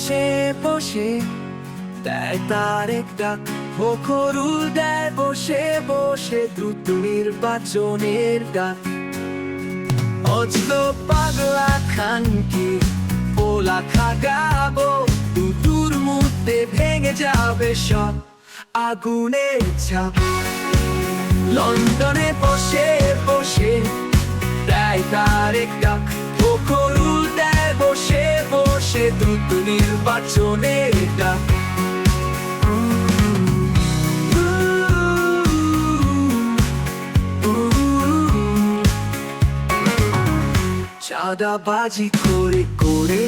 বসে দেয় তার একটা মুখরুল দেয় বসে বসে দ্রুত নির্বাচনের ডাক। অজল পাগলা খানকি পোলা খাগাবো দুদুর মধ্যে ভেঙে যাবে সব আগুনের ছাপ। লন্ডনে বসে বসে তাই তার এক ডাক নির্বাচনের ডাক চাঁদাবাজি করে করে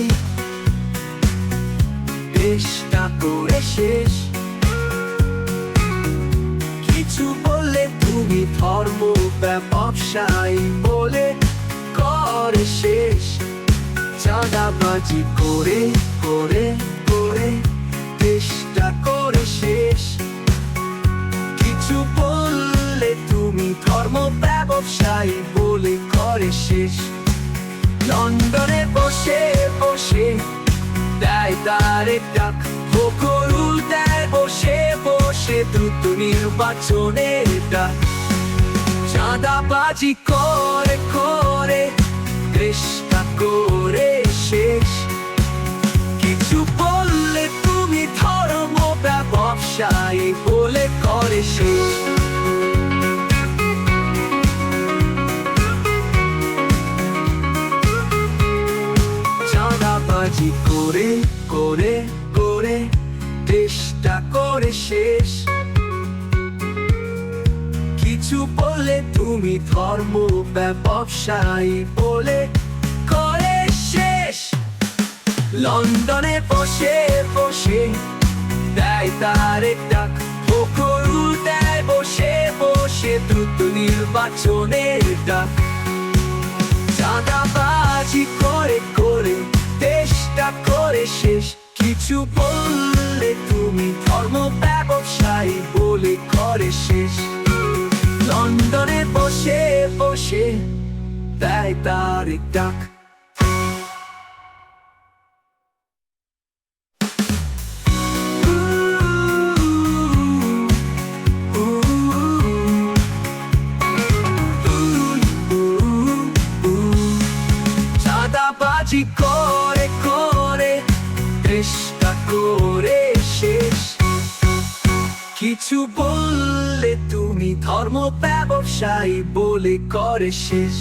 দেশটা করে শেষ। কিছু বললে তুমি ধর্ম ব্যবসায়ী বলে করে শেষ। চাঁদাবাজি করে ব্যবসায়ী বলে করে শেষ। লন্ডনে বসে বসে দেয় তার ডাক বকরুল দেয়, বসে বসে দ্রুত নির্বাচনের ডাক চাঁদাবাজি করে করে দেশটা করে শেষ। কিছু বললে তুমি ধর্ম ব্যবসায়ী বলে করে শেষ। চাঁদাবাজি করে করে করে দেশটা করে শেষ। কিছু বলে তুমি ধর্ম ব্যবসায়ী বলে করে শেষ। লন্ডনে বসে বসে, দেয় তার এক ডাক বকরুল দেয় বসে বসে দ্রুত নির্বাচনের ডাক। চাঁদাবাজি করে বসে দেয় তার এক ডাক চাঁদাবাজি করে করে ধর্ম ব্যবসায়ী বলে করে শেষ।